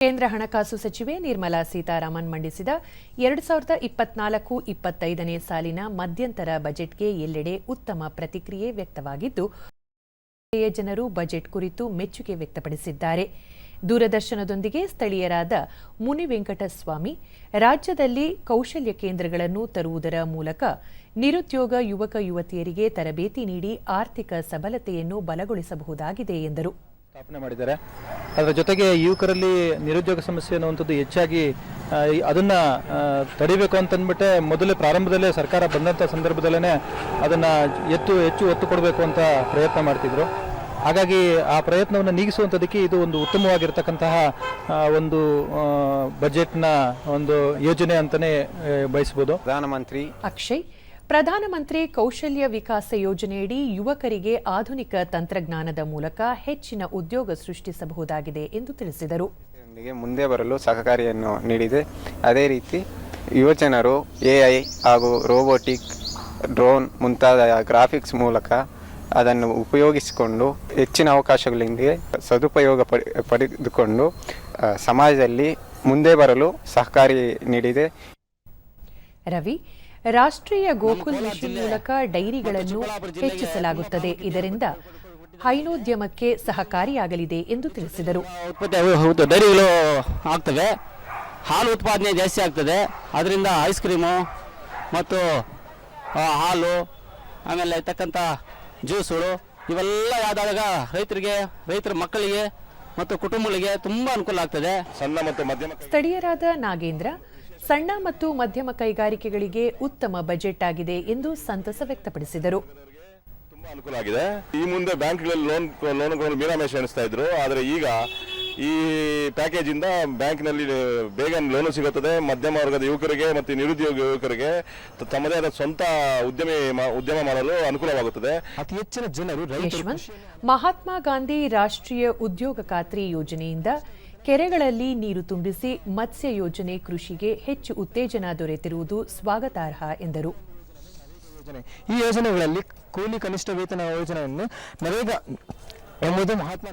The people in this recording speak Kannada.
ಕೇಂದ್ರ ಹಣಕಾಸು ಸಚಿವೆ ನಿರ್ಮಲಾ ಸೀತಾರಾಮನ್ ಮಂಡಿಸಿದ ಎರಡು ಸಾವಿರದ ಇಪ್ಪತ್ನಾಲ್ಕು ಇಪ್ಪತ್ತೈದನೇ ಸಾಲಿನ ಮಧ್ಯಂತರ ಬಜೆಟ್ಗೆ ಎಲ್ಲೆಡೆ ಉತ್ತಮ ಪ್ರತಿಕ್ರಿಯೆ ವ್ಯಕ್ತವಾಗಿದ್ದು ಜನರು ಬಜೆಟ್ ಕುರಿತು ಮೆಚ್ಚುಗೆ ವ್ಯಕ್ತಪಡಿಸಿದ್ದಾರೆ. ದೂರದರ್ಶನದೊಂದಿಗೆ ಸ್ಥಳೀಯರಾದ ಮುನಿ ವೆಂಕಟಸ್ವಾಮಿ, ರಾಜ್ಯದಲ್ಲಿ ಕೌಶಲ್ಯ ಕೇಂದ್ರಗಳನ್ನು ತರುವುದರ ಮೂಲಕ ನಿರುದ್ಯೋಗ ಯುವಕ ಯುವತಿಯರಿಗೆ ತರಬೇತಿ ನೀಡಿ ಆರ್ಥಿಕ ಸಬಲತೆಯನ್ನು ಬಲಗೊಳಿಸಬಹುದಾಗಿದೆ ಎಂದರು. ಅದರ ಜೊತೆಗೆ ಯುವಕರಲ್ಲಿ ನಿರುದ್ಯೋಗ ಸಮಸ್ಯೆ ಅನ್ನುವಂಥದ್ದು ಹೆಚ್ಚಾಗಿ ಅದನ್ನು ತಡಿಬೇಕು ಅಂತಂದ್ಬಿಟ್ಟೆ ಮೊದಲೇ ಪ್ರಾರಂಭದಲ್ಲೇ ಸರ್ಕಾರ ಬಂದಂಥ ಸಂದರ್ಭದಲ್ಲೇ ಅದನ್ನು ಎತ್ತು ಹೆಚ್ಚು ಒತ್ತು ಕೊಡಬೇಕು ಅಂತ ಪ್ರಯತ್ನ ಮಾಡ್ತಿದ್ರು. ಹಾಗಾಗಿ ಆ ಪ್ರಯತ್ನವನ್ನು ನೀಗಿಸುವಂಥದ್ದಕ್ಕೆ ಇದು ಒಂದು ಉತ್ತಮವಾಗಿರ್ತಕ್ಕಂತಹ ಒಂದು ಬಜೆಟ್ನ ಒಂದು ಯೋಜನೆ ಅಂತಲೇ ಬಯಸ್ಬೋದು. ಪ್ರಧಾನಮಂತ್ರಿ ಅಕ್ಷಯ್ ಪ್ರಧಾನಮಂತ್ರಿ ಕೌಶಲ್ಯ ವಿಕಾಸ ಯೋಜನೆಯಡಿ ಯುವಕರಿಗೆ ಆಧುನಿಕ ತಂತ್ರಜ್ಞಾನದ ಮೂಲಕ ಹೆಚ್ಚಿನ ಉದ್ಯೋಗ ಸೃಷ್ಟಿಸಬಹುದಾಗಿದೆ ಎಂದು ತಿಳಿಸಿದರು. ಮುಂದೆ ಬರಲು ಸಹಕಾರಿಯನ್ನು ನೀಡಿದೆ. ಅದೇ ರೀತಿ ಯುವಜನರು ಎಐ ಹಾಗೂ ರೋಬೋಟಿಕ್ ಡ್ರೋನ್ ಮುಂತಾದ ಗ್ರಾಫಿಕ್ಸ್ ಮೂಲಕ ಅದನ್ನು ಉಪಯೋಗಿಸಿಕೊಂಡು ಹೆಚ್ಚಿನ ಅವಕಾಶಗಳೊಂದಿಗೆ ಸದುಪಯೋಗ ಪಡೆ ಪಡೆದುಕೊಂಡು ಸಮಾಜದಲ್ಲಿ ಮುಂದೆ ಬರಲು ಸಹಕಾರಿ ನೀಡಿದೆ. ರವಿ ರಾಷ್ಟ್ರೀಯ ಗೋಕುಲ್ ಮಿಷನ್ ಮೂಲಕ ಡೈರಿಗಳನ್ನು ಹೆಚ್ಚಿಸಲಾಗುತ್ತದೆ. ಇದರಿಂದ ಹೈನೋದ್ಯಮಕ್ಕೆ ಸಹಕಾರಿಯಾಗಲಿದೆ ಎಂದು ತಿಳಿಸಿದರು. ಉತ್ಪತ್ತಿ ಹೌದು ಡೈರಿಗಳು ಆಗ್ತವೆ. ಹಾಲು ಉತ್ಪಾದನೆ ಜಾಸ್ತಿ ಆಗ್ತದೆ. ಅದರಿಂದ ಐಸ್ ಕ್ರೀಮು ಮತ್ತು ಹಾಲು ಆಮೇಲೆ ಇರ್ತಕ್ಕಂಥ ಜ್ಯೂಸುಗಳು ಇವೆಲ್ಲ ಆದಾಗ ರೈತರಿಗೆ ರೈತರ ಮಕ್ಕಳಿಗೆ ಮತ್ತು ಕುಟುಂಬಗಳಿಗೆ ತುಂಬಾ ಅನುಕೂಲ ಆಗ್ತದೆ. ಸಣ್ಣ ಮತ್ತು ಮಧ್ಯಮ ಸ್ಥಳೀಯರಾದ ನಾಗೇಂದ್ರ ಸಣ್ಣ ಮತ್ತು ಮಧ್ಯಮ ಕೈಗಾರಿಕೆಗಳಿಗೆ ಉತ್ತಮ ಬಜೆಟ್ ಆಗಿದೆ ಎಂದು ಸಂತಸ ವ್ಯಕ್ತಪಡಿಸಿದರು. ತುಂಬಾ ಅನುಕೂಲ ಆಗಿದೆ. ಈ ಮುಂದೆ ಬ್ಯಾಂಕ್ಗಳಲ್ಲಿ ಲೋನ್ ಲೋನ್ಗಳು ಮೀನಾಮೇಶ ಎಣಿಸ್ತಾ ಇದ್ರು. ಆದರೆ ಈಗ ಈ ಪ್ಯಾಕೇಜ್ ಇಂದ ಬ್ಯಾಂಕ್ನಲ್ಲಿ ಬೇಗ ಲೋನು ಸಿಗುತ್ತದೆ. ಮಧ್ಯಮ ವರ್ಗದ ಯುವಕರಿಗೆ ಮತ್ತು ನಿರುದ್ಯೋಗ ಯುವಕರಿಗೆ ತಮ್ಮದೇ ಆದ ಸ್ವಂತ ಉದ್ಯಮಿ ಮಾ- ಉದ್ಯಮ ಮಾಡಲು ಅನುಕೂಲವಾಗುತ್ತದೆ. ಅತಿ ಹೆಚ್ಚಿನ ಜನರು ಮಹಾತ್ಮ ಗಾಂಧಿ ರಾಷ್ಟ್ರೀಯ ಉದ್ಯೋಗ ಖಾತ್ರಿ ಯೋಜನೆಯಿಂದ ಕೆರೆಗಳಲ್ಲಿ ನೀರು ತುಂಬಿಸಿ ಮತ್ಸ್ಯ ಯೋಜನೆ ಕೃಷಿಗೆ ಹೆಚ್ಚು ಉತ್ತೇಜನ ದೊರೆತಿರುವುದು ಸ್ವಾಗತಾರ್ಹ ಎಂದರು. ಈ ಯೋಜನೆಗಳಲ್ಲಿ ಕೂಲಿ ಕನಿಷ್ಠ ವೇತನ ಯೋಜನೆಯನ್ನು ನರೇಗಾ ಎಂಬುದು ಮಹಾತ್ಮ